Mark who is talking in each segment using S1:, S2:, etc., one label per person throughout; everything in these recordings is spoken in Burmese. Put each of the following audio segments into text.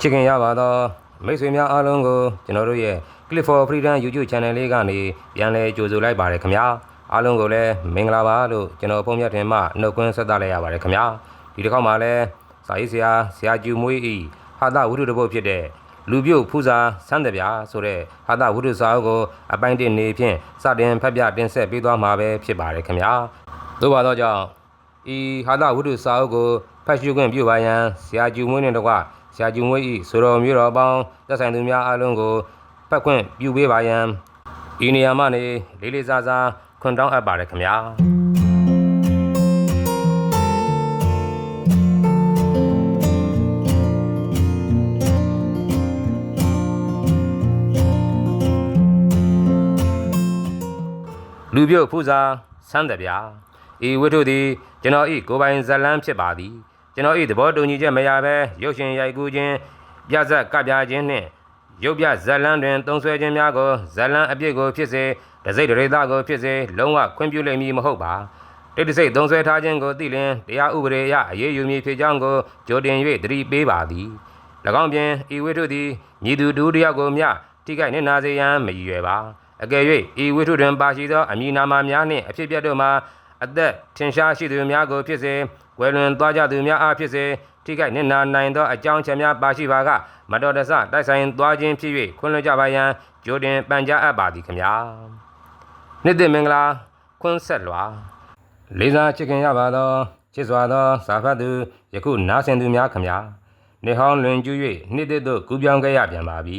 S1: ချစ်ခင်ရပါတော့မိတ်ဆွေများအားလုံးကိုကျွန်တော်တို့ရဲ့ Click for Freedom YouTube Channel လေးကနေပြန်လည်ကြိုဆိုလိုက်ပါတယ်ခင်ဗျာအားလုံးကိုလည်းမင်္ဂလာပါလို့ကျွန်တော်ဖုန်းမြတ်တင်မှနှုတ်ခွန်းဆက်သလိုက်ရပါတယ်ခင်ဗျာဒီတစ်ခေါက်မှာလည်းစာရေးဆရာဆရာကျူမွေးဤဟာသဝိတုတပုတ်ဖြစ်တဲ့လူပြုတ်ဖူးစာဆန်းတပြာဆိုတဲ့ဟာသဝိတုစာအုပ်ကိုအပိုင်းတစ်နေဖြင့်စတင်ဖတ်ပြတင်ဆက်ပေးသွားမှာပဲဖြစ်ပါတယ်ခင်ဗျာသို့ပါတော့ကြောင့်ဤဟာသဝိတုစာအုပ်ကိုဖတ်ရှုခွင့်ပြုပါရန်ဆရာကျူမွေးနှင့်တကွ ဆရာကျူမွေးဤဆိုတော်မျိုးတော်ပေါင်းသက်ဆိုင်သူများအားလုံးကိုဖတ်ခွင့်ပြုပေးပါရန်ဤနေရာမှနေလေးလေးစားစားခွင့်တောင်းအပ်ပါတယ်ခင်ဗျာလူပြုတ်ဖူးစာဆန်းတဗျာဤဝိထုသည်ကျွန်တော်ဤကိုယ်ပိုင်ဇတ်လန်းဖြစ်ပါသည် ကျွန်တော်ဤသဘောတူညီချက်မရဘဲရုပ်ရှင်ရိုက်ကူးခြင်းပြဇက်ကပြခြင်းနှင့်ရုပ်ပြဇတ်လန်းတွင်တုံးဆွဲခြင်းများကိုဇတ်လန်းအပြစ်ကိုဖြစ်စေတစိတ်တရေသားကိုဖြစ်စေလုံးဝခွင့်ပြုလိမ့်မည်မဟုတ်ပါတိတ်တဆိတ်တုံးဆွဲထားခြင်းကိုသိလျင်တရားဥပဒေအရအရေးယူမည်ဖြစ်ကြောင်းကိုကြိုတင်၍တတိပေးပါသည်၎င်းပြင်ဤဝိထုသည်ညီသူဒုတိယကိုမျှထိခိုက်နေနာစေရန်မရည်ရွယ်ပါအကယ်၍ဤဝိထုတွင်ပါရှိသောအမည်နာမများနှင့်အဖြစ်ပြတ်တို့မှာအသက်ထင်ရှားရှိသူများကိုဖြစ်စေ ဝယ်လွန်သွားကြသူများအားဖြစ်စေထိခိုက်နစ်နာနိုင်သောအကြောင်းချက်များပါရှိပါကမတော်တဆတိုက်ဆိုင်သွားခြင်းဖြစ်၍ခွင့်လွှတ်ကြပါရန်ကြိုတင်ပန်ကြားအပ်ပါသည်ခင်ဗျာနှစ်သက်မင်္ဂလာခွန်းဆက်လွာလေးစားချစ်ခင်ရပါသောချစ်စွာသောစာဖတ်သူယခုနားဆင်သူများခင်ဗျာနေဟောင်းလွင်ကျူး၍နှစ်သက်သို့ကူးပြောင်းခဲ့ရပြန်ပါပြီ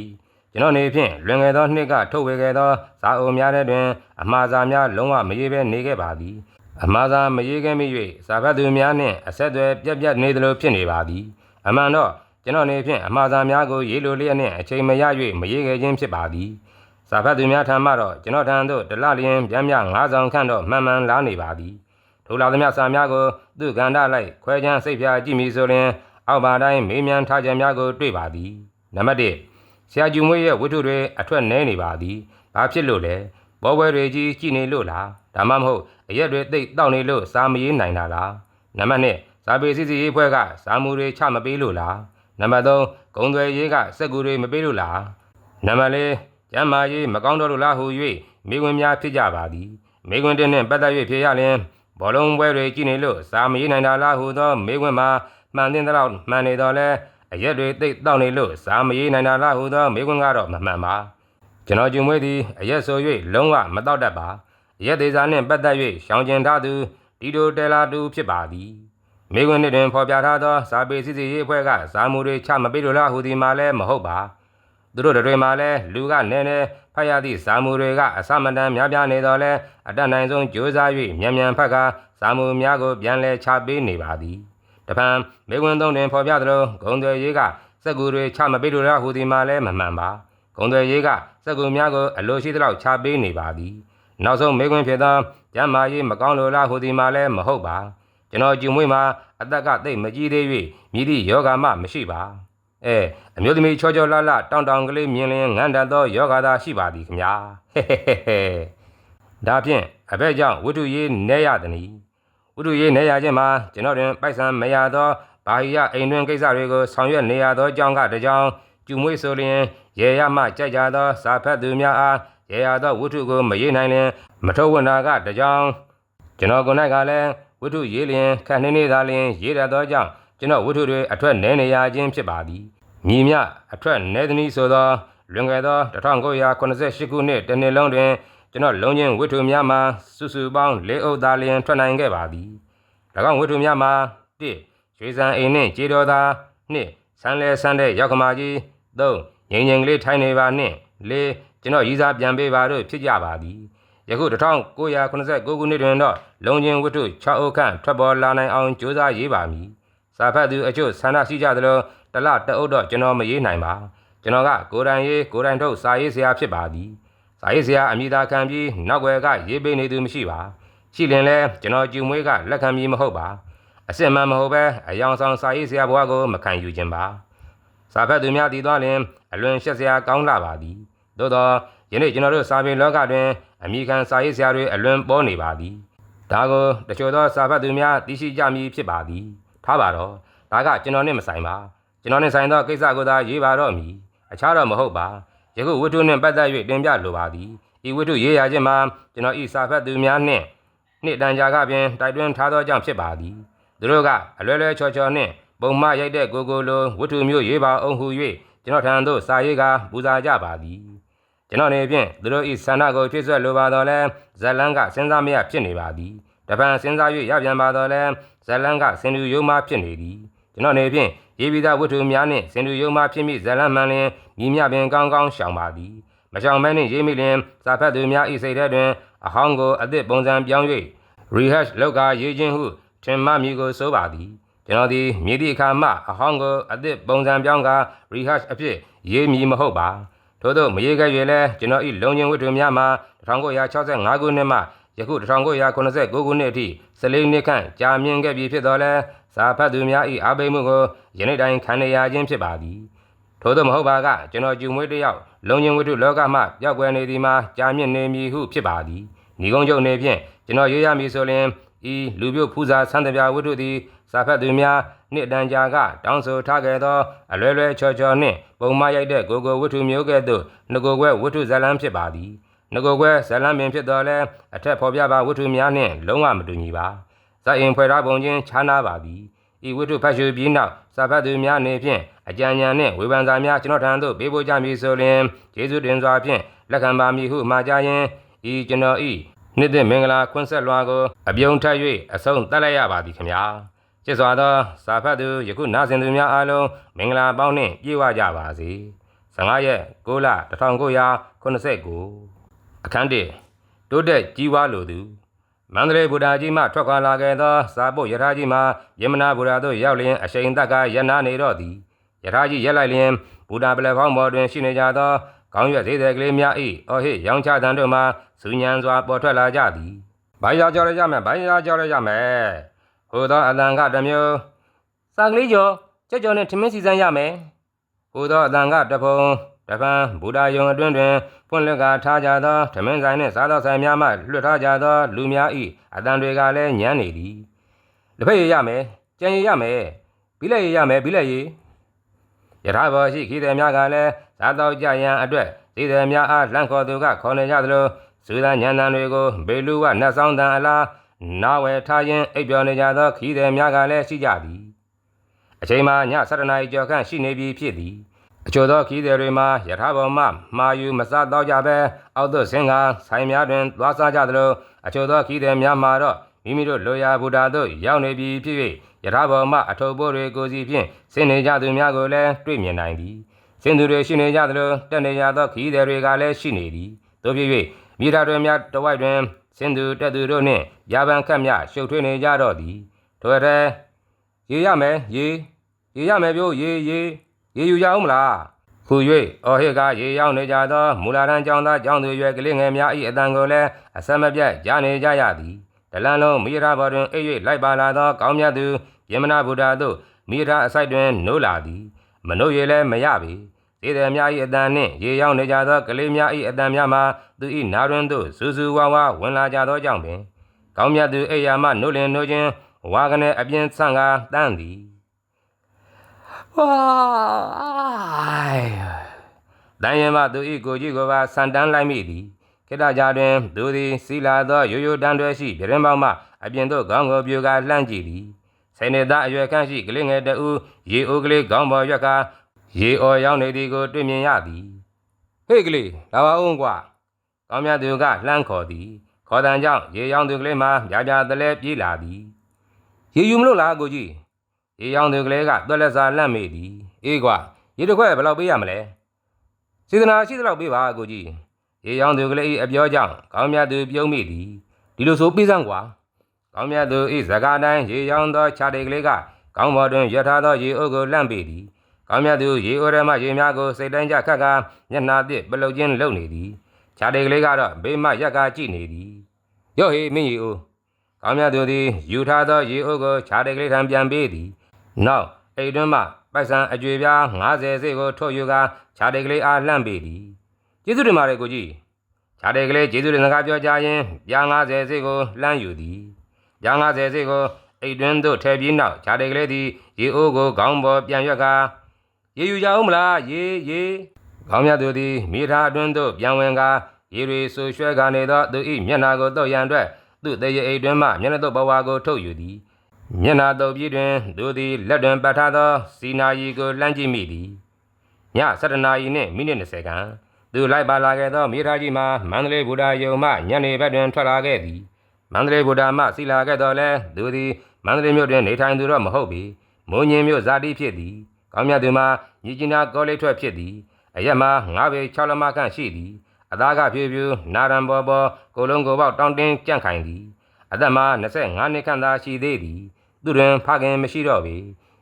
S1: ကျွန်တော်နေဖြင့်လွင်ငယ်သောနှစ်ကထုတ်ဝေခဲ့သောဇာအုံများတဲ့တွင်အမှားစာများလုံးဝမရေးဘဲနေခဲ့ပါသည် အမှားစာမရေးခဲ့မိ၍စာဖတ်သူများနှင့်အဆက်အသွယ်ပြတ်ပြတ်နေသလိုဖြစ်နေပါသည်အမှန်တော့ကျွန်တော်နေဖြင့်အမှားစာများကိုရေးလိုလျက်နှင့်အချိန်မရ၍မရေးခဲ့ခြင်းဖြစ်ပါသည်စာဖတ်သူများထံမှတော့ကျွန်တော်ထံသို့တလလျင်ပြန်ပြ9ဆောင်ခန့်တော့မှန်မှန်လာနေပါသည်ထိုလာသမျှစာများကိုသူကန္တာလိုက်ခွဲချမ်းစိတ်ဖြာကြည့်မိဆိုရင်အောက်ပါတိုင်းမေးမြန်းထားခြင်းများကိုတွေ့ပါသည်နံပါတ်1ဆရာကျူမွေးရဲ့ဝတ္ထုတွေအထွက်နဲနေပါသည်။ဘာဖြစ်လို့လဲ။ ဘောပွဲတွေကြီးကြည်နေလို့လား။ဒါမှမဟုတ်အရက်တွေတိတ်တောက်နေလို့စာမရေးနိုင်တာလား။နံပါတ်2စာပေစစ်စီရေးဖွဲ့ကစာမူတွေချမပေးလို့လား။နံပါတ်3ဂုံသွယ်ရေးကစက်ကူတွေမပေးလို့လား။နံပါတ်4ကျမ်းမာရေးမကောင်းတော့လို့လားဟူ၍မိဝင်များဖြစ်ကြပါသည်။မိဝင်တဲ့နှင့်ပတ်သက်၍ဖြေရလျင်ဘောလုံးပွဲတွေကြည်နေလို့စာမရေးနိုင်တာလားဟူသောမိဝင်မှာမှန်တဲ့တော့မှန်နေတော့လဲအရက်တွေတိတ်တောက်နေလို့စာမရေးနိုင်တာလားဟူသောမိကွန်းကတော့မမှန်ပါ ကျွန်တော်ကျုံမွေးသည်အရက်ဆို၍လုံးဝမတောက်တတ်ပါအရက်သေးစာနှင့်ပတ်သက်၍ရှောင်ကျင်ထားသူဒီတိုတယ်လာတူဖြစ်ပါသည်မိကွန်းနှင့်တွင်ဖော်ပြထားသောစာပေစစ်စီရေးအဖွဲ့ကစာမူတွေချမပေးလို့လားဟူသည်မှာလည်းမဟုတ်ပါသူတို့တွေမှာလည်းလူကနည်းနည်းဖတ်ရသည့်စာမူတွေကအစမတန်များပြားနေတော့လဲအတတ်နိုင်ဆုံးကြိုးစား၍မြန်မြန်ဖတ်ကာစာမူများကိုပြန်လဲချပေးနေပါသည်တပံမေကွန်းသုံးတွင်ဖော်ပြသလိုဂုံသွယ်ရေးကစက်ကူတွေချမပေးလို့လားဟူသည်မှာလည်းမမှန်ပါ ဂုံသွယ်ရေးကစက်ကူများကိုအလိုရှိသလောက်ချပေးနေပါသည်နောက်ဆုံးမေကွန်းဖြစ်သောကျမ်းမာရေးမကောင်းလို့လားဟူသည်မှာလည်းမဟုတ်ပါကျွန်တော်ကျူမွေးမှာအသက်ကတိတ်မကြီးသေး၍မြည်သည့်ယောဂမှမရှိပါအဲအမျိုးသမီးချောချောလှလှတောင်းတောင်းကလေးမြင်လင်းငန်းတတ်သောယောဂသာရှိပါသည်ခင်ဗျာဟဲ့ဟဲ့ဟဲ့ဟဲ့ဒါဖြင့်အဘက်ကြောင့်ဝတ္ထုရေးနဲရသည်နီဥဒုရေးနေရခြင်းမှာကျွန်တော်တွင်ပိုက်ဆံမရသောဘာဟိယအိမ်တွင်ကိစ္စတွေကိုဆောင်ရွက်နေရသောကြောင့်ကတကြောင် ကျူမွေးဆိုလျင်ရေရမှကြိုက်ကြသောစာဖတ်သူများအားရေရသောဝတ္ထုကိုမရေးနိုင်လျင်မထုတ်ဝနာကတကြောင်ကျွန်တော်ကိုယ်၌ကလည်းဝတ္ထုရေးလျင်ခန့်နှင်းနေသာလျင်ရေးရသောကြောင့်ကျွန်တော်ဝတ္ထုတွေအထွက်နေနေရခြင်းဖြစ်ပါသည်ညီမြအထွက်နေသည်နည်းဆိုသောလွန်ခဲ့သော1988ခုနှစ်တနှစ်လုံးတွင်ကျွန်တော်လုံးချင်းဝတ္ထုများမှာစုစုပေါင်း၄အုပ်သားလျင်ထွက်နိုင်ခဲ့ပါသည်၎င်းဝတ္ထုများမှာ၁ရွှေစံအိမ်နှင့်ကြေတော်သာ၂ဆန်းလဲဆန်းတဲ့ရောက်ကမာကြီး ၃ငိမ့်ငိမ့်ကလေးထိုင်နေပါနှင့်၄ကျွန်တော်ရည်စားပြန်ပေးပါတို့ဖြစ်ကြပါသည်ယခု1989ခုနှစ်တွင်တော့လုံးချင်းဝတ္ထု6အုပ်ခန့်ထွက်ပေါ်လာနိုင်အောင်ကြိုးစားရေးပါမည်စာဖတ်သူအချို့ဆန္ဒရှိကြသလိုတစ်လတအုပ်တော့ကျွန်တော်မရေးနိုင်ပါကျွန်တော်ကကိုယ်တိုင်ရေးကိုယ်တိုင်ထုတ်စာရေးဆရာဖြစ်ပါသည်စာရေးဆရာအမိသားခံပြီးနောက်ွယ်ကရေးပေးနေသူမရှိပါရှိလင်လဲကျွန်တော်ကျူမွေးကလက်ခံပြီးမဟုတ်ပါအစစ်မှန်မဟုတ်ပဲအယောင်ဆောင်စာရေးဆရာဘဝကိုမခံယူခြင်းပါ စာဖတ်သူများတည်သွားရင်အလွန်ရှက်စရာကောင်းလာပါသည်သို့သောယနေ့ကျွန်တော်တို့စာပေလောကတွင်အမိခံစာရေးဆရာတွေအလွန်ပေါ်နေပါသည်ဒါကိုတချို့သောစာဖတ်သူများသိရှိကြမည်ဖြစ်ပါသည်ထားပါတော့ဒါကကျွန်တော်နဲ့မဆိုင်ပါကျကျွန်တော်နှင့်ဆိုင်သောကိစ္စကိုသာရေးပါတော့မည်အခြားတော့မဟုတ်ပါယခုဝတ္ထုနှင့်ပတ်သက်၍တင်ပြလိုပါသည်ဤဝတ္ထုရေးရခြင်းမှာကျွန်တော်ဤစာဖတ်သူများနှင့်နှစ်တန်ကြာကပင်တိုက်တွန်းထားသောကြောင့်ဖြစ်ပါသည်သူတို့ကအလွဲလွဲချော်ချော်နှင့် ပုံမရိုက်တဲ့ကိုကိုလိုဝတ္ထုမျိုးရေးပါအောင်ဟု၍ကျွန်တော်ထံသို့စာရေးကပူဇာကြပါသည်ကျွန်တော်နေဖြင့်သူတို့ဤဆန္ဒကိုဖြည့်ဆွက်လိုပါတော့လဲဇလန်းကစဉ်းစားမရဖြစ်နေပါသည်တပံစဉ်းစား၍ရပြန်ပါတော့လဲဇလန်းကစင်တူယုံမှဖြစ်နေသည်ကျွန်တော်နေဖြင့်ရေးပြီးသားဝတ္ထုများနှင့်စင်တူယုံမှဖြစ်မိဇလန်းမှန်လျင်မြည်မြပင်ကောင်းကောင်းရှောင်ပါသည်မရှောင်မဲနှင့်ရေးမိလျင်စာဖတ်သူများဤစိတ်ထဲတွင်အဟောင်းကိုအသစ်ပုံစံပြောင်း rehash လောက်ကရေးခြင်းဟုထင်မှမည်ကိုဆိုပါသည် ကျွန်တော်သည်မြည်သည့်အခါမှအဟောင်းကိုအသစ်ပုံစံပြောင်းက rehash အဖြစ်ရေးမည်မဟုတ်ပါထို့သောမရေးခဲ့၍လဲကျွန်တော်ဤလုံချင်းဝတ္ထုများမှာ1965ခုနှစ်မှယခု1989ခုနှစ်အထိ14နှစ်ခန့်ကြာမြင့်ခဲ့ပြီဖြစ်တော်လဲစာဖတ်သူများဤအားပေးမှုကိုယနေ့တိုင်ခံရခြင်းဖြစ်ပါသည်ထို့သောမဟုတ်ပါကကျွန်တော်ကျူမွေးတစ်ယောက်လုံချင်းဝတ္ထုလောကမှပျောက်ကွယ်နေသည်မှာကြာမြင့်နေမည်ဟုဖြစ်ပါသည်ညီကုန်းချုပ်နေဖြင့်ကျွန်တော်ရေးရမည်ဆိုရင်ဤလူပြုတ်ဖူးစာဆန်းတပြဝတ္ထုသည် စာဖတ်သူများနှစ်တန်ကြာကတောင်းဆိုထားခဲ့သောအလွဲလွဲချောချောနှင့်ပုံမရိုက်တဲ့ကိုကိုဝတ္ထုမျိုးကဲ့သို့ငကိုကွဲဝတ္ထုဇလန်းဖြစ်ပါသည်ငကိုကွဲဇလန်းပင်ဖြစ်တော်လဲအထက်ဖော်ပြပါဝတ္ထုများနှင့်လုံးဝမတူညီပါဇက်အင်ဖွဲ့ထားပုံချင်းခြားနာပါသည်ဤဝတ္ထုဖတ်ရှုပြီးနောက်စာဖတ်သူများအနေဖြင့်အကြံဉာဏ်နှင့်ဝေဖန်စာများကျွန်တော်ထံသို့ပေးပို့ကြမည်ဆိုလျှင်ကျေးဇူးတင်စွာဖြင့်လက်ခံပါမည်ဟုမှာကြားရင်ဤကျွန်တော်ဤနှစ်သက်မင်္ဂလာခွန်းဆက်လွှာကိုအပြုံးထပ်၍အဆုံးသတ်လိုက်ရပါသည်ခင်ဗျာ ချစ်စွာသောစာဖတ်သူယခုနာဆင်သူများအားလုံးမင်္ဂလာပေါင်းနှင့်ပြည့်ဝကြပါစေ15ရက်6လ1989အခန်း1တိုးတက်ကြီးဝါလိုသူမန္တလေးဗုဒ္ဓကြီးမှထွက်ခွာလာခဲ့သောစာပုတ်ယထာကြီးမှာယမနာဗုဒ္ဓသို့ရောက်လျင်အရှိန်သက်ကရနာနေတော့သည်ယထာကြီးရက်လိုက်လျင်ဗုဒ္ဓပလက်ဖောင်းပေါ်တွင်ရှိနေကြသောကောင်းရွက်သေးတဲ့ကလေးများ၏အော်ဟစ်ရောင်းချတန်တို့မှစူညံစွာပေါ်ထွက်လာကြသည်။ဘာသာကြော်ရကြမယ်ဘာသာကြော်ရကြမယ်။ ဟိုသောအတန်ကတစ်မျိုးစာကလေးကျော်ကြောက်ကြော်နဲ့ထမင်းစီစမ်းရမယ်။ဟိုသောအတန်ကတစ်ဖုံတပံဗုဒ္ဓယုံအတွင်းတွင်ဖွင့်လက်ကထားကြသောထမင်းဆိုင်နှင့်စားသောဆိုင်များမှလွှတ်ထားကြသောလူများ၏အတန်တွေကလည်းညမ်းနေသည်။တစ်ဖက်ရရမယ်ကြံရရမယ်ဘိလက်ရရမယ်ဘိလက်ရယထာဘောရှိခီးသည်များကလည်းစားတော့ကြရန်အတွက်ဒီသည်များအားလန့်ခေါ်သူကခေါ်နေကြသလိုစူးစမ်းညံတန်တွေကိုဘေလူကနတ်ဆောင်တန်အလား နာဝယ်ထားရင်အိပ်ပျော်နေကြသောခီးသည်များကလည်းရှိကြသည်အချိန်မှာည7:00နာရီကျော်ခန့်ရှိနေပြီဖြစ်သည်အချို့သောခီးသည်တွေမှာယထာဘောမှမှာယူမစားတော့ကြပဲအောက်သို့ဆင်းကဆိုင်များတွင်သွားစားကြသလိုအချို့သောခီးသည်များမှာတော့မိမိတို့လိုရာဘူတာသို့ရောက်နေပြီဖြစ်၍ယထာဘောမှအထုပ်ပိုးတွေကိုစီဖြင့်ဆင်းနေကြသူများကိုလည်းတွေ့မြင်နိုင်သည်ဆင်းသူတွေရှိနေကြသလိုတက်နေကြသောခီးသည်တွေကလည်းရှိနေသည်တို့ဖြစ်၍မိသားတို့များတဝိုက်တွင် ဆင်းသူတက်သူတို့နှင့်ရာပန်ခတ်များရှုပ်ထွေးနေကြတော့သည်ထို့တဲ့ရေရမယ်ရေရေရမယ်ပြောရေရေရေယူကြအောင်မလားခု၍အော်ဟစ်ကရေရောက်နေကြသောမူလာရန်ကျောင်းသားကျောင်းသူရွယ်ကလေးငယ်များ၏အတန်ကိုလည်းအဆက်မပြတ်ကြားနေကြရသည်တလန်းလုံးမိရာဘော်တွင်အိပ်၍လိုက်ပါလာသောကောင်းမြတ်သူယမနာဗုဒ္ဓသို့မိရာအဆိုင်တွင်နိုးလာသည်မနိုးရလည်းမရပေသေသည်များ၏အတန်နှင့်ရေရောက်နေကြသောကလေးများ၏အတန်များမှာ သူ၏နာတွင်သို့စူးစူးဝါးဝါဝင်လာကြသောကြောင့်ပင်ကောင်းမြတ်သူအိယာမှနိုးလင်နိုးခြင်းဝါကနေအပြင်းဆန့်ကာတန်းသည်ဝါအိုင်တန်ရင်မှသူ၏ကိုကြီးကိုပါဆန်တန်းလိုက်မိသည်ခေတ္တကြာတွင်သူသည်စီလာသောရိုးရိုးတန်းတွဲရှိပြရင်ပေါင်းမှအပြင်သို့ခေါင်းကိုပြူကာလှမ်းကြည့်သည်စိနေသားအရွယ်ခန့်ရှိကလေးငယ်တဦးရေအိုးကလေးခေါင်းပေါ်ရွက်ကရေအော်ရောက်နေသည်ကိုတွေ့မြင်ရသည်ဟေ့ကလေးလာပါဦးကွာ ကောင်းမြတ်သူကလှမ်းခေါ်သည်ခေါ်တန်ကြောင့်ရေရောင်သူကလေးမှပြပြတလဲပြေးလာသည်ရေယူမလို့လားကိုကြီးရေရောင်သူကလေးကတွက်လက်စာလန့်မိသည်အေးကွာရေတစ်ခွက်ဘယ်လောက်ပေးရမလဲစေတနာရှိသလောက်ပေးပါကိုကြီးရေရောင်သူကလေးအပြောကြောင့်ကောင်းမြတ်သူပြုံးမိသည်ဒီလိုဆိုပေးစမ်းကွာကောင်းမြတ်သူဤစကားတိုင်းရေရောင်သောခြာတေကလေးကကောင်းဘော်တွင်ရထားသောရေအုပ်ကိုလန့်ပေသည်ကောင်းမြတ်သူရေအိုရမရေများကိုစိတ်တိုင်းကြခတ်ကာမျက်နှာသစ်ပလုတ်ချင်းလုံနေသည် ခြာတေကလေးကတော့ဘေးမှရက်ကားကြည့်နေသည်ရော့ဟေးမင်းရေအိုကောင်းမြတ်သူသည်ယူထားသောရေအုပ်ကိုခြာတေကလေးထံပြန်ပေးသည်နောက်အိတ်တွင်းမှပိုက်ဆံအကျွေပြား90စိတ်ကိုထုတ်ယူကာခြာတေကလေးအားလှန့်ပေးသည်ကျေးဇူးတင်ပါတယ်ကိုကြီးခြာတေကလေးကျေးဇူးတင်စကားပြောကြရင်ပြား90စိတ်ကိုလှမ်းယူသည်ပြား90စိတ်ကိုအိတ်တွင်းသို့ထည့်ပြီးနောက်ခြာတေကလေးသည်ရေအိုးကိုခေါင်းပေါ်ပြန်ရွက်ကရေယူကြအောင်မလားရေရေ ခေါင်းမြတ်သူသည်မိထားအတွင်းသို့ပြန်ဝင်ကာရေတွေဆူရွှဲကနေသောသူ၏မျက်နာကိုတော့ရန်အတွက်သူ့တရေအိတ်တွင်မှမျက်နှာတော့ဘဝကိုထုတ်ယူသည်မျက်နာတော့ပြီးတွင်သူသည်လက်တွင်ပတ်ထားသောစီနာရီကိုလှမ်းကြည့်မိသည်ည7နာရီနှင့်မိနစ်20ခန်းသူလိုက်ပါလာခဲ့သောမိထားကြီးမှာမန္တလေးဗုဒ္ဓယုံမှညနေဘက်တွင်ထွက်လာခဲ့သည်မန္တလေးဗုဒ္ဓမှစီလာခဲ့တော်လဲသူသည်မန္တလေးမြို့တွင်နေထိုင်သူတော့မဟုတ်ပေမုံညင်းမြို့ဇာတိဖြစ်သည်ကောင်းမြတ်သူမှာညီကျင်နာကောလိပ်ထွက်ဖြစ်သည် အရက်မှာငါးပေ6လမခန့်ရှိသည်အသားကဖြူဖြူနာရံပေါ်ပေါ်ကိုလုံးကိုပေါက်တောင်းတင်းကြန့်ခိုင်သည်အသက်မှာ25နှစ်ခန့်သာရှိသေးသည်သူတွင်ဖခင်မရှိတော့ပေ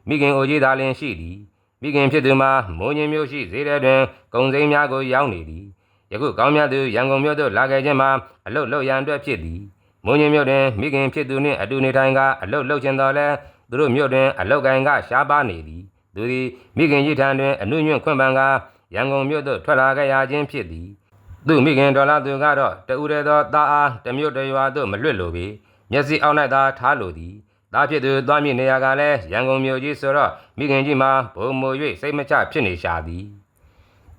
S1: မိခင်အိုကြီးသာလျှင်ရှိသည်မိခင်ဖြစ်သူမှာမုံညင်းမြို့ရှိဈေးထဲတွင်ဂုံစိမ်းများကိုရောင်းနေသည်ယခုကောင်းမြတ်သူရန်ကုန်မြို့သို့လာခဲ့ခြင်းမှာအလုတ်လုတ်ရန်အတွက်ဖြစ်သည်မုံညင်မြို့တွင်မိခင်ဖြစ်သူနှင့်အတူနေထိုင်ကအလုတ်လုတ်ချင်တော်လဲသူတို့မြို့တွင်အလုတ်ကိုင်ကရှားပါနေသည်သူသည်မိခင်ရည်ထံတွင်အနှွညွန့်ခွင့်ပန်က ရန်ကုန်မြို့သို့ထွက်လာခဲ့ရခြင်းဖြစ်သည်သူမိခင်ဒေါ်လာသူကတော့တူရဲသောသားအားတစ်မြို့တစ်ရွာသို့မလွတ်လိုပေမျက်စိအောက်၌သာထားလိုသည်သားဖြစ်သူသွားမည့်နေရာကလည်းရန်ကုန်မြို့ကြီးဆိုတော့မိခင်ကြီးမှာဘုံမို၍စိတ်မချဖြစ်နေရှာသည်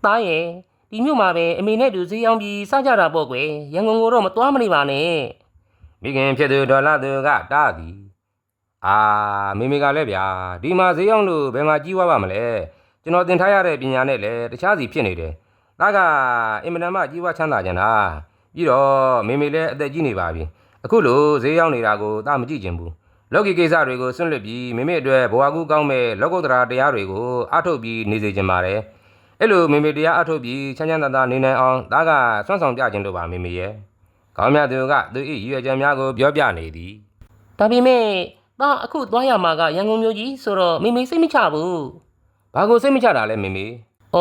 S2: သားရဲ့ဒီမြို့မှာပဲအမေနဲ့တူဈေးအောင်ပြီးစားကြတာပေါ့ကွယ်ရန်ကုန်ကိုတော့မသွားမနေပါနဲ့
S1: မိခင်ဖြစ်သူဒေါ်လာသူကတားသည်အာမိမိကလည်းဗျာဒီမှာဈေးရောက်လို့ဘယ်မှာကြီးွားပါမလဲ ကျွန်တော်တင်ထားရတဲ့ပညာနဲ့လည်းတခြားစီဖြစ်နေတယ်ဒါကအင်မတန်မှကြီးွားချမ်းသာကြတာပြီးတော့မိမိလည်းအသက်ကြီးနေပါပြီအခုလိုဈေးရောက်နေတာကိုတာမကြည့်ချင်ဘူးလောကီကိစ္စတွေကိုဆွန့်လွတ်ပြီးမိမိအတွက်ဘဝကူးကောင်းမဲ့လောကုတ္တရာတရားတွေကိုအားထုတ်ပြီးနေစေချင်ပါတယ်အဲ့လိုမိမိတရားအားထုတ်ပြီးချမ်းချမ်းသာသာနေနိုင်အောင်ဒါကစွမ်းဆောင်ပြခြင်းတို့ပါမိမိရဲ့ကောင်းမြတ်သူကသူ၏ရည်ရွယ်ချက်များကိုပြောပြနေသည်
S2: ဒါပေမဲ့သားအခုသွားရမှာကရန်ကုန်မြို့ကြီးဆိုတော့မိမိစိတ်မချဘူး။
S1: ဘာကိုစိတ်မချတာလဲမိမိ။
S2: ဩ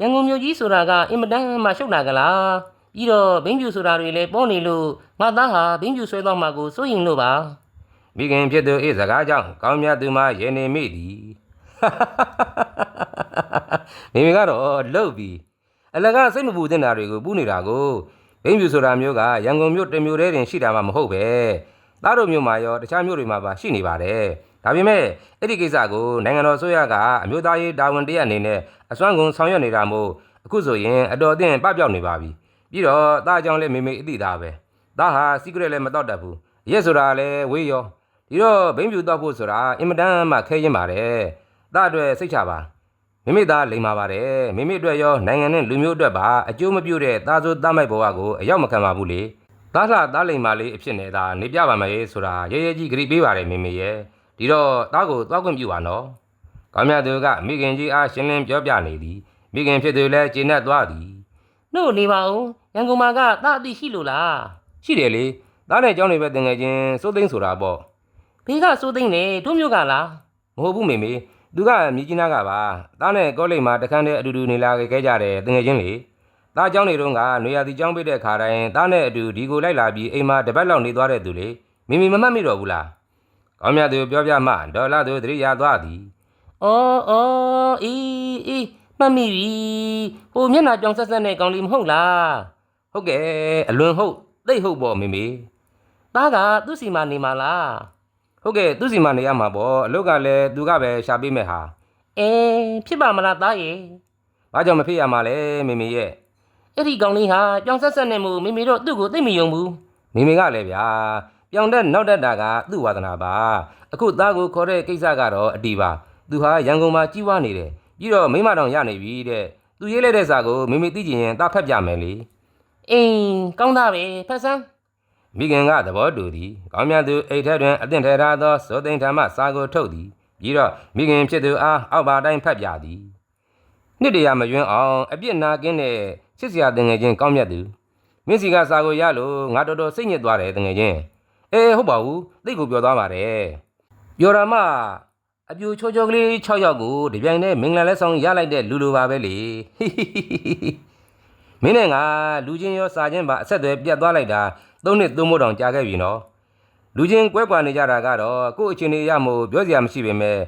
S2: ရန်ကုန်မြို့ကြီးဆိုတာကအင်မတန်မှရှုပ်နာကလား။ပြီးတော့ဘင်းပြူဆိုတာတွေလည်းပေါ်နေလို့ငါသားဟာဘင်းပြူဆွဲသွားမှာကိုစိုးရင်လို့ပါ။
S1: မိခင်ဖြစ်သူ၏စကားကြောင့်ကောင်းမြတ်သူမှယေနေမိသည်။မိမိကတော့လှုပ်ပြီးအလကားစိတ်မပူတင်တာတွေကိုပူနေတာကိုဘိန်းပြူဆိုတာမျိုးကရန်ကုန်မြို့တစ်မြို့တည်းတင်ရှိတာမှမဟုတ်ပဲ။သားတို့မြို့မှာရောတခြားမြို့တွေမှာပါရှိနေပါတယ်။ ဒါပေမဲ့အဲ့ဒီကိစ္စကိုနိုင်ငံတော်ဆိုရကအမျိုးသားရေးတာဝန်တရက်အနေနဲ့အစွမ်းကုန်ဆောင်ရွက်နေတာမို့အခုဆိုရင်အတော်အသင့်ပပျောက်နေပါပြီ။ပြီးတော့သားအကြောင်းလည်းမိမိအသိသားပဲ။သားဟာစီကရက်လည်းမတော့တတ်ဘူး။ရက်ဆိုတာလည်းဝေးရောဒီတော့ဘိန်းပြူတော့ဖို့ဆိုတာအင်မတန်မှခဲရင်ပါတယ်။သားအတွက်စိတ်ချပါ။မိမိသားလိမ်ပါပါတယ်။မိမိအတွက်ရောနိုင်ငံနဲ့လူမျိုးအတွက်ပါအကျိုးမပြုတဲ့သားစိုးသားမိုက်ဘဝကိုအရောက်မခံပါဘူးလေ။သားလှသားလိမ်ပါလေးအဖြစ်နဲ့သာနေပြပါမယ်ဆိုတာရဲရဲကြီးကြိပေးပါတယ်မိမိရဲ့။ ဒီတော့သားကိုသွားခွင့်ပြုပါနော်။ကောင်းမြတ်သူကမိခင်ကြီးအားရှင်းလင်းပြောပြနေသည်။မိခင်ဖြစ်သူလည်းကျေနပ်သွားသည်
S2: ။နှုတ်နေပါဦးရန်ကုန်မှာကသားအသိရှိလို့လား
S1: ။ရှိတယ်လေ။သားနဲ့เจ้าနေပဲတင်ငယ်ချင်းစိုးသိန်းဆိုတာပေါ့
S2: ။ဘေးကစိုးသိမ့်နေတို့မျိုးကလား
S1: ။မဟုတ်ဘူးမိမိ။သူကမြကြီးနားကပါ။သားနဲ့ကောလိပ်မှာတခန်းတည်းအတူတူနေလာခဲ့ကြတယ်တင်ငယ်ချင်းလေ။သားเจ้าနေတော့ကနွေရာသီเจ้าပိတ်တဲ့ခါတိုင်းသားနဲ့အတူဒီကိုလိုက်လာပြီးအိမ်မှာတပတ်လောက်နေသွားတဲ့သူလေ။မိမိမမှတ်မိတော့ဘူးလား။ ကောင်းမြတ်သူပြောပြမှဒေါ်လာသူသတိရသွားသည်။
S2: အော်အော်အေးအေးမှတ်မိပြီ။ဟိုမျက်နှာပြောင်ဆက်ဆက်နဲ့ကောင်းလေးမဟုတ်လား။
S1: ဟုတ်ကဲ့အလွန်ဟုတ်သိဟုတ်ပေါ့မိမိ။
S2: သားကသူ့စီမှာနေမှာလား။
S1: ဟုတ်ကဲ့သူစီမနေရမှာပေါ့အလုတ်ကလည်းသူကပဲရှာပေးမဲ့ဟာ။
S2: အဲဖြစ်ပါမလားသားရဲ့။
S1: ဘာကြောင့်မဖြစ်ရမှာလဲမိမိရဲ့။
S2: အဲ့ဒီကောင်းလေးဟာပြောင်ဆက်ဆက်နဲ့မို့မိမိတို့သူ့ကိုသိမ့်မယုံဘူး
S1: မိမိကလည်းဗျာ ပြောင်းတဲ့နောက်တက်တာကသူ့ဝါသနာပါအခုသားကိုခေါ်တဲ့ကိစ္စကတော့အတီးပါသူဟာရန်ကုန်မှာကြီးဝါနေတယ်ပြီးတော့မိမတောင်ရနေပြီတဲ့သူရေးလိုက်တဲ့စာကိုမိမိသိချင်ရင်သားဖတ်ပြမယ်လေ။
S2: အေးကောင်းသားပဲဖတ်စမ်း
S1: မိခင်ကသဘောတူသည်ကောင်းမြတ်သူအိတ်ထဲတွင်အသင့်ထဲထားသောစောသိန်းထံမှစာကိုထုတ်သည်ပြီးတော့မိခင်ဖြစ်သူအားအောက်ပါတိုင်းဖတ်ပြသည်နှစ်တရာမယွန်းအောင်အပြစ်နာကင်းတဲ့ချစ်စရာတင်ငယ်ချင်းကောင်းမြတ်သူမင်းစီကစာကိုရလို့ငါတော်တော်စိတ်ညစ်သွားတယ်တင်ငယ်ချင်း အေးဟုတ်ပါဘူးသိတ်ကိုပြောသွားပါတယ်ပြောရမှအပြူချိုချိုကလေး6ယောက်ကိုဒီပြိုင်နဲ့မင်္ဂလာလက်ဆောင်ရလိုက်တဲ့လူလိုပါပဲလေမင်းနဲ့ငါလူချင်းရောစာချင်းပါအဆက်အသွယ်ပြတ်သွားလိုက်တာသုံးနှစ်သုံးမို့တောင်ကြာခဲ့ပြီနော်လူချင်းကွဲကွာနေကြတာကတော့ကိုယ့်အချင်းတွေရမို့ပြောစရာမရှိပေမဲ့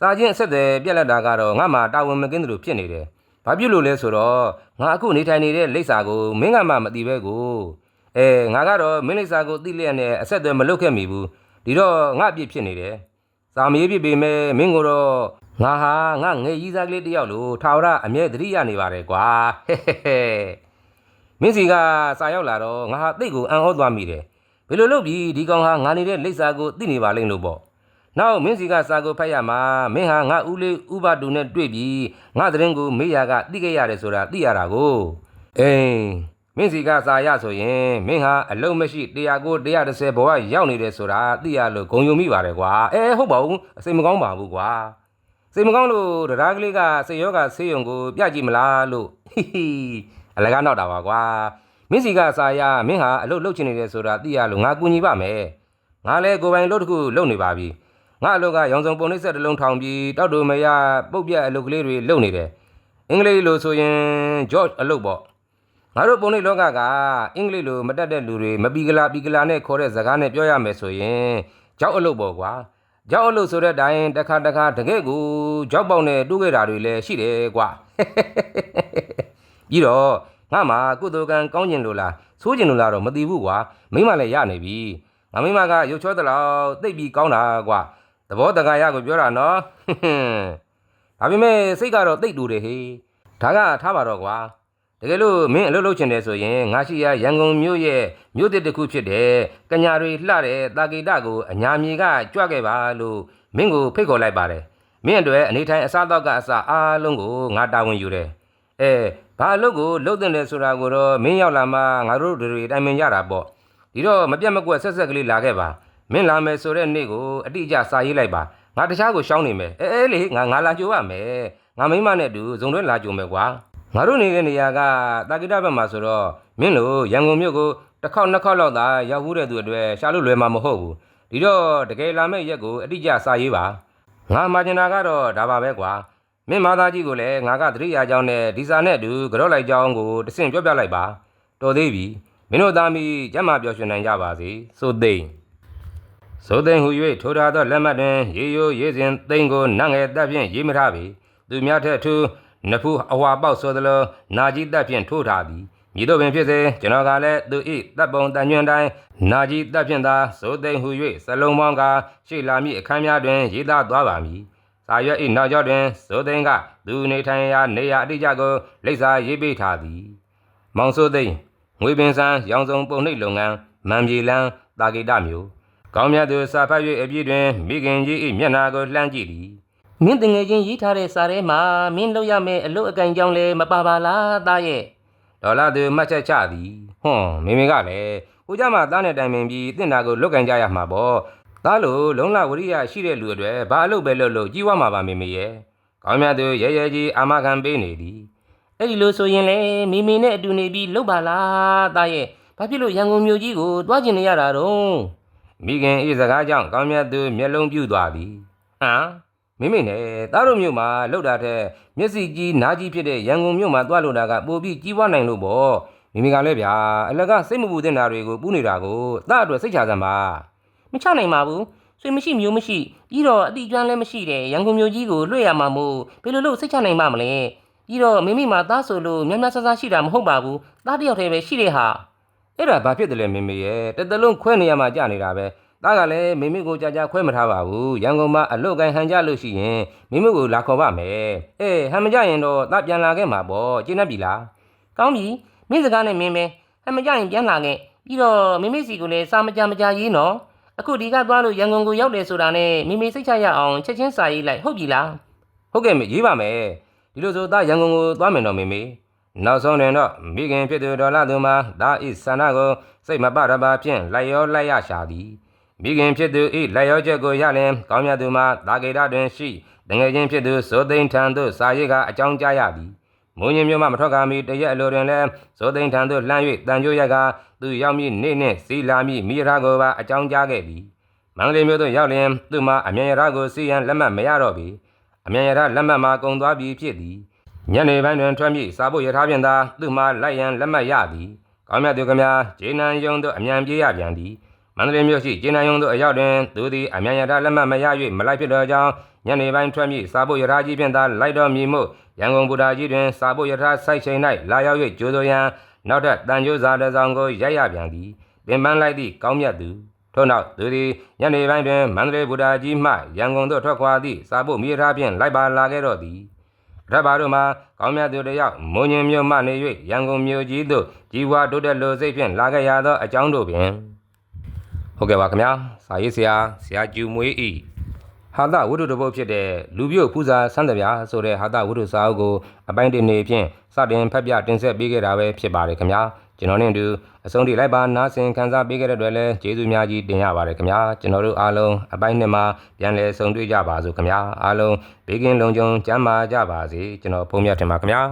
S1: စာချင်းအဆက်အသွယ်ပြတ်လက်တာကတော့ငါမှတာဝန်မကင်းသလိုဖြစ်နေတယ်ဘာဖြစ်လို့လဲဆိုတော့ငါအခုနေထိုင်နေတဲ့လိပ်စာကိုမင်းကမှမသိပဲကို အဲငါကတော့မင်းလိပ်စာကိုသိလျက်နဲ့အဆက်အသွယ်မလုပ်ခဲ့မိဘူးဒီတော့ငါအပြစ်ဖြစ်နေတယ်စာမေးပြစ်ပေမဲ့မင်းကိုတော့ငါဟာငါငယ်ကြီးစားကလေးတစ်ယောက်လို့ထာဝရအမြဲတတိရနေပါတယ်ကွာဟဲ့ဟဲ့ဟဲ့မင်းစီကစာရောက်လာတော့ငါဟာတိတ်ကိုအံ့ဩသွားမိတယ်ဘယ်လိုလုပ်ပြီးဒီကောင်ဟာငါနေတဲ့လိပ်စာကိုသိနေပါလိမ့်လို့ပေါ့နောက်မင်းစီကစာကိုဖတ်ရမှာမင်းဟာငါဦးလေးဥပတူနဲ့တွေ့ပြီးငါသတင်းကိုမေးရကသိခဲ့ရတယ်ဆိုတာသိရတာကိုအေး မင်းစီကစာရဆိုရင်မင်းဟာအလုံးမရှိ100ကို130ဘဝရောက်နေတယ်ဆိုတာသိရလို့ဂုံယုံမိပါတယ်ကွာအဲဟုတ်ပါဘူးအစိမ်မကောင်းပါဘူးကွာစိတ်မကောင်းလို့တရားကလေးကစိတ်ယောဂဆေးရုံကိုပြကြည့်မလားလို့ဟိဟိအလကားနောက်တာပါကွာမင်းစီကစာရမင်းဟာအလုပ်လုပ်ချင်နေတယ်ဆိုတာသိရလို့ငါကူညီပါမယ်ငါလည်းကိုယ်ပိုင်လုပ်တစ်ခုလုပ်နေပါပြီငါအလုပ်ကရောင်စုံပုံနှိပ်ဆက်တစ်လုံးထောင်ပြီးတောက်တူမရပုတ်ပြက်အလုပ်ကလေးတွေလုပ်နေတယ်အင်္ဂလိပ်လိုဆိုရင် George အလုပ်ပေါ့ ငါတို့ပုံနှိပ်လောကကအင်္ဂလိပ်လိုမတတ်တဲ့လူတွေမပီကလာပီကလာနဲ့ခေါ်တဲ့စကားနဲ့ပြောရမယ်ဆိုရင်ကြောက်အလုပ်ပေါ့ကွာကြောက်အလို့ဆိုတဲ့တိုင်းတစ်ခါတစ်ခါတကယ့်ကိုကြောက်ပေါက်နဲ့တူးခဲ့တာတွေလည်းရှိတယ်ကွာပြီးတော့ငါမှကုသိုလ်ကံကောင်းကျင်လို့လားဆိုးကျင်လို့လားတော့မသိဘူးကွာမိမလည်းရနေပြီငါမိမကရုပ်ချောတလောက်သိပ်ပြီးကောင်းတာကွာသဘောတကာရကိုပြောတာနော်ဒါပေမဲ့စိတ်ကတော့သိပ်တူတယ်ဟေးဒါကထားပါတော့ကွာ တကယ်လို့မင်းအလုပ်လုပ်ချင်တယ်ဆိုရင်ငါရှိရရန်ကုန်မြို့ရဲ့မြို့တစ်တစ်ခုဖြစ်တဲ့ကညာတွေလှတဲ့တာဂီတကိုအညာမြေကကြွခဲ့ပါလို့မင်းကိုဖိတ်ခေါ်လိုက်ပါတယ်မင်းအတွက်အနေထိုင်အစားအသောက်ကအစားအားလုံးကိုငါတာဝန်ယူတယ်အဲဘာအလုပ်ကိုလုပ်တဲ့လဲဆိုတာကိုတော့မင်းရောက်လာမှငါတို့တွေတိုင်ပင်ကြတာပေါ့ဒီတော့မပြတ်မကွက်ဆက်ဆက်ကလေးလာခဲ့ပါမင်းလာမယ်ဆိုတဲ့နေ့ကိုအတိအကျစာရေးလိုက်ပါငါတခြားကိုရှောင်းနေမယ်အဲအဲလေငါငါလာကြိုးရမယ်ငါမိမနဲ့အတူဇုံတွဲလာကြိုးမယ်ကွာ ငါတို့နေတဲ့နေရာကတာကိတဘက်မှာဆိုတော့မင်းတို့ရန်ကုန်မြို့ကိုတစ်ခေါက်နှစ်ခေါက်လောက်သာရောက်ဘူးတဲ့သူအတွက်ရှာလို့လွယ်မှာမဟုတ်ဘူးဒီတော့တကယ်လာမယ့်ရက်ကိုအတိအကျစာရေးပါငါမာဂျင်နာကတော့ဒါပါပဲကွာမင်းမာသားကြီးကိုလည်းငါကသတိရကြောင်းနဲ့ဒီစာနဲ့အတူကြော့လိုက်ကြောင်းကိုတဆင့်ပြောပြလိုက်ပါတော်သေးပြီမင်းတို့သားမီးကျမ်းမာပျော်ရွှင်နိုင်ကြပါစေဆိုသိမ့်စိုးသိမ့်ဟူ၍ထိုထားသောလက်မှတ်တွင်ရေရိုးရေးစဉ်သိမ့်ကိုနတ်ငယ်တပ်ဖြင့်ရေးမထားပေသူများထက်ထူ နဖူးအဝါပေါက်ဆိုသလိုနာကြီးတပ်ဖြင့်ထိုးထားသည်မြည်တို့ပင်ဖြစ်စေကျွန်တော်ကလည်းသူ၏တပ်ပုံတန်ညွန့်တိုင်းနာကြီးတပ်ဖြင့်သာစိုးသိမ့်ဟူ၍စလုံးပေါင်းကရှေ့လာမည့်အခန်းများတွင်ရေးသားသွားပါမည်စာရွက်၏နောက်ကျောတွင်စိုးသိမ့်ကသူနေထိုင်ရာနေရာအတိအကျကိုလိပ်စာရေးပေးထားသည်မောင်စိုးသိန်းငွေပင်စံရောင်စုံပုံနှိပ်လုပ်ငန်းမန်ပြေလန်းတာဂိတမျိုးကောင်းမြတ်သူစာဖတ်၍အပြည့်တွင်မိခင်ကြီး၏မျက်နာကိုလှမ်းကြည့်သည်
S2: မင်းတငယ်ချင်းရေးထားတဲ့စာထဲမှာမင်းလုပ်ရမယ့်အလုပ်အကန့်ကြောင်းလဲမပါပါလားသားရဲ့
S1: ဒေါ်လာသူမှတ်ချက်ချသည်ဟွန်းမိမိကလည်းကိုကြမှာသားနဲ့တိုင်ပင်ပြီးတင့်တာကိုလွတ်ကန်ကြရမှာပေါ့သားလိုလုံလဝရိယရှိတဲ့လူအတွေဘာအလုပ်ပဲလုပ်လို့ကြီးဝါမှာပါမိမိရဲ့ကောင်းမြတ်သူရဲရဲကြီးအာမခံပေးနေသည်
S2: အဲ့ဒီလိုဆိုရင်လေမိမိနဲ့အတူနေပြီးလုပ်ပါလားသားရဲ့ဘာဖြစ်လို့ရန်ကုန်မြို့ကြီးကိုတွားကျင်နေရတာတော့
S1: မိခင်ဤစကားကြောင့်ကောင်းမြတ်သူမျက်လုံးပြူသွားသည်ဟမ် မိမိနဲ့သားတို့မြို့မှာလောက်တာတဲ့မျက်စိကြီးနားကြီးဖြစ်တဲ့ရန်ကုန်မြို့မှာသွားလို့တာကပိုပြီးကြီးပွားနိုင်လို့ပေါ့မိမိကလည်းဗျာအလကစိတ်မပူတဲ့နာတွေကိုပူးနေတာကိုသားအတွက်စိတ်ချစမ်းပါ
S2: မချနိုင်ပါဘူးဆွေမရှိမျိုးမရှိပြီးတော့အတိအကျွမ်းလည်းမရှိတဲ့ရန်ကုန်မြို့ကြီးကိုလွှဲရမှာမို့ဘယ်လိုလုပ်စိတ်ချနိုင်မှာမလဲပြီးတော့မိမိမှာသားဆိုလို့များများဆဆရှိတာမဟုတ်ပါဘူးသားတစ်ယောက်တည်းပဲရှိတဲ့ဟာ
S1: အဲ့ဒါဘာဖြစ်တယ်လဲမိမိရဲ့တစ်သလုံးခွဲနေရမှာကြာနေတာပဲ သားကလည်းမိမိကိုကြာကြာခွဲမထားပါဘူးရန်ကုန်မှာအလုတ်ကိုင်းဟန်ကြလို့ရှိရင်မိမိကိုလာခေါ်ပါမယ်အေးဟန်မကြရင်တော့သားပြန်လာခဲ့မှာပေါ့ကျင်းတတ်ပြီလား
S2: ကောင်းပြီမင်းစကားနဲ့မင်းပဲဟဲ့မကြရင်ပြန်လာခဲ့ပြီးတော့မိမိစီကိုလည်းစာမကြမကြရေးနော်အခုဒီကသွားလို့ရန်ကုန်ကိုရောက်တယ်ဆိုတာနဲ့မိမိစိတ်ချရအောင်ချက်ချင်းစာရေးလိုက်ဟုတ်ပြီလား
S1: ဟုတ်ကဲ့မေရေးပါမယ်ဒီလိုဆိုသားရန်ကုန်ကိုသွားမယ်တော့မိမိနောက်ဆုံးတွင်တော့မိခင်ဖြစ်သူဒေါ်လာသူမှာဒါဤဆန္ဒကိုစိတ်မပရပါဖြင့်လိုက်ရောလိုက်ရရှာသည် မိခင်ဖြစ်သူဤလိုက်ရောချက်ကိုရလင်ကောင်းမြတ်သူမှာဒါဂေတာတွင်ရှိတငယ်ချင်းဖြစ်သူဇောသိန်းထံသို့စာရေးကအကြောင်းကြားရသည်မုံညင်မျိုးမှမထွက်ကာမီတရက်အလိုတွင်လည်းဇောသိန်းထံသို့လှမ်း၍တန်ကြိုးရက်ကသူရောက်မည့်နေ့နှင့်စီလာမည့်မိရကိုပါအကြောင်းကြားခဲ့သည်မန္တလေးမြို့သို့ရောက်လျင်သူမှအမြန်ရထားကိုစီးရန်လက်မှတ်မရတော့ပေအမြန်ရထားလက်မှတ်မှာကုန်သွားပြီဖြစ်သည်ညနေပိုင်းတွင်ထွက်မိစားဖို့ရထားပြင်သာသူ့မှလိုက်ရန်လက်မှတ်ရသည်။ကောင်းမြတ်သူကများဂျေနန်ယုံတို့အမြန်ပြေးရပြန်သည်။ မန္တလေးမြို့ရှိဂျေနန်ယုံတို့အရောက်တွင်သူသည်အမြန်ရထားလက်မှတ်မရ၍မလိုက်ဖြစ်သောကြောင့်ညနေပိုင်းထွက်မိစားဖို့ရထားကြီးဖြင့်သာလိုက်တော်မူမှုရန်ကုန်ဗုဒ္ဓကြီးတွင်စားဖို့ရထားစိုက်ချိန်၌လာရောက်၍ကြိုးစိုးရန်နောက်ထပ်တန်ကြိုးစာတစ်စောင်ကိုရိုက်ရပြန်သည်။ပင်ပန်းလိုက်သည့်ကောင်းမြတ်သူထို့နောက်သူသည်ညနေပိုင်းတွင်မန္တလေးဗုဒ္ဓကြီးမှရန်ကုန်သို့ထွက်ခွာသည့်စာပုတ်မြေထားဖြင့်လိုက်ပါလာခဲ့တော့သည်ရတ္တဘာတို့မှာကောင်းမြတ်သူတစ်ယောက်မုံညင်မြို့မှနေ၍ရန်ကုန်မြို့ကြီးသို့ကြီးဝါတိုးတက်လိုစိတ်ဖြင့်လာခဲ့ရသောအကြောင်းတို့ပင် ဟုတ်ကဲ့ပါခင်ဗျာစာရေးဆရာဆရာကျူမွေးဤဟာသဝိတုတပုတ်ဖြစ်တဲ့လူပြုတ်ပူဇာဆန်းတဗျာဆိုတဲ့ဟာသဝိတုစာအုပ်ကိုအပိုင်းတင်နေဖြင့်စတင်ဖတ်ပြတင်ဆက်ပေးခဲ့တာပဲဖြစ်ပါတယ်ခင်ဗျာကျွန်တော်နဲ့အတူအဆုံးထိလိုက်ပါနားဆင်ခံစားပေးခဲ့တဲ့အတွက်လည်းကျေးဇူးများကြီးတင်ရပါတယ်ခင်ဗျာကျွန်တော်တို့အားလုံးအပိုင်းနှစ်မှာပြန်လည်ဆုံတွေ့ကြပါစို့ခင်ဗျာအားလုံးဘေးကင်းလုံခြုံကျန်းမာကြပါစေကျွန်တော်ဖုန်းမြတ်တင်ပါခင်ဗျာ